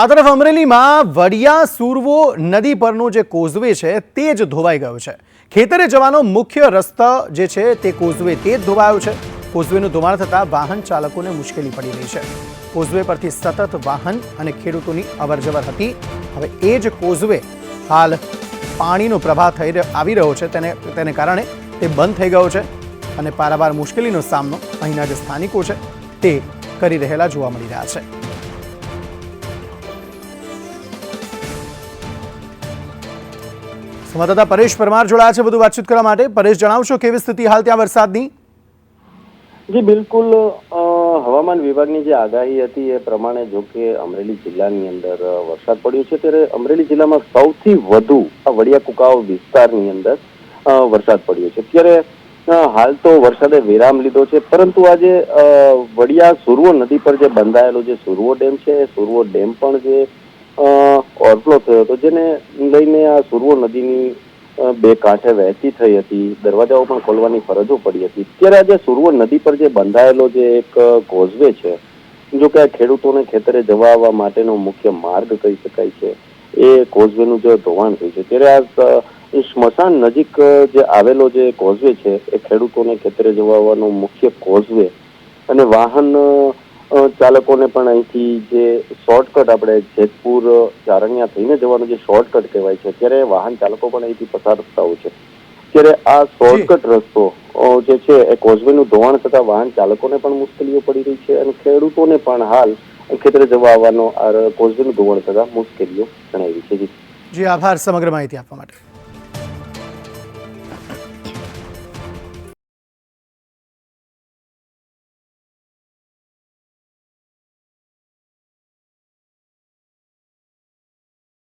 આ તરફ અમરેલીમાં વડિયા સુરવો નદી પરનો જે કોઝવે છે, તે જ ધોવાઈ ગયો છે. ખેતરે જવાનો મુખ્ય રસ્તો જે છે, તે કોઝવે તે જ ધોવાયો છે. કોઝવેનું ધોવાણ થતાં વાહન ચાલકોને મુશ્કેલી પડી રહી છે. કોઝવે પરથી સતત વાહન અને ખેડૂતોની અવરજવર હતી. હવે એ જ કોઝવે હાલ પાણીનો પ્રવાહ થઈ આવી રહ્યો છે. તેને તેને કારણે તે બંધ થઈ ગયો છે અને પારાવાર મુશ્કેલીનો સામનો અહીંના જે સ્થાનિકો છે, તે કરી રહેલા જોવા મળી રહ્યા છે. સંવાદદાતા પરેશ પરમાર જોડાયા છે વધુ વાતચીત કરવા માટે. પરેશ, જણાવશો કેવી સ્થિતિ હાલ ત્યાં વરસાદની? જી, બિલકુલ હવામાન વિભાગની જે આગાહી હતી એ પ્રમાણે જો કે અમરેલી જિલ્લાની અંદર વરસાદ પડ્યો છે. ત્યારે અમરેલી જિલ્લામાં સૌથી વધુ આ વડિયા કુકાવ વિસ્તારની અંદર વરસાદ પડ્યો છે. ત્યારે હાલ તો વરસાદે વિરામ લીધો છે. પરંતુ આજે વડિયા સુરવો નદી પર જે બંધાયેલો જે સુરવો ડેમ છે સુરવો ડેમ પણ જે ઓવરફ્લો થયો હતો જેને લઈને આ સુરવો નદીની બે કાંઠે વહેતી થઈ હતી દરવાજાઓ પણ ખોલવાની ફરજો પડી હતી ત્યારે આજે સુરવો નદી પર જે બંધાયેલો જે એક કોઝવે છે જો કે ખેડૂતોને ખેતરે જવા આવવા માટેનો મુખ્ય માર્ગ કહી શકાય છે, એ કોઝવેનું જે ધોવાણ થયું છે, ત્યારે આ સ્મશાન નજીક જે આવેલો જે કોઝવે છે, એ ખેડૂતોને ખેતરે જવા આવવાનો મુખ્ય કોઝવે અને વાહન ચાલકોને પણ અહીંથી જે શોર્ટકટ આપણે જેતપુર ચારણિયા થઈને જવાનો જે શોર્ટકટ કહેવાય છે ત્યારે વાહન ચાલકો પણ અહીંથી પસાર થતા હોય છે. ત્યારે આ શોર્ટકટ રસ્તો જે છે એ કોઝવેનું ધોવાણ થતા વાહન ચાલકોને પણ મુશ્કેલીઓ પડી રહી છે અને ખેડૂતોને પણ હાલ ખેતરે જવા આવવાનો આ કોઝવેનું ધોવાણ થતા મુશ્કેલીઓ જણાવી છે. જી. જી આભાર સમગ્ર માહિતી આપવા માટે.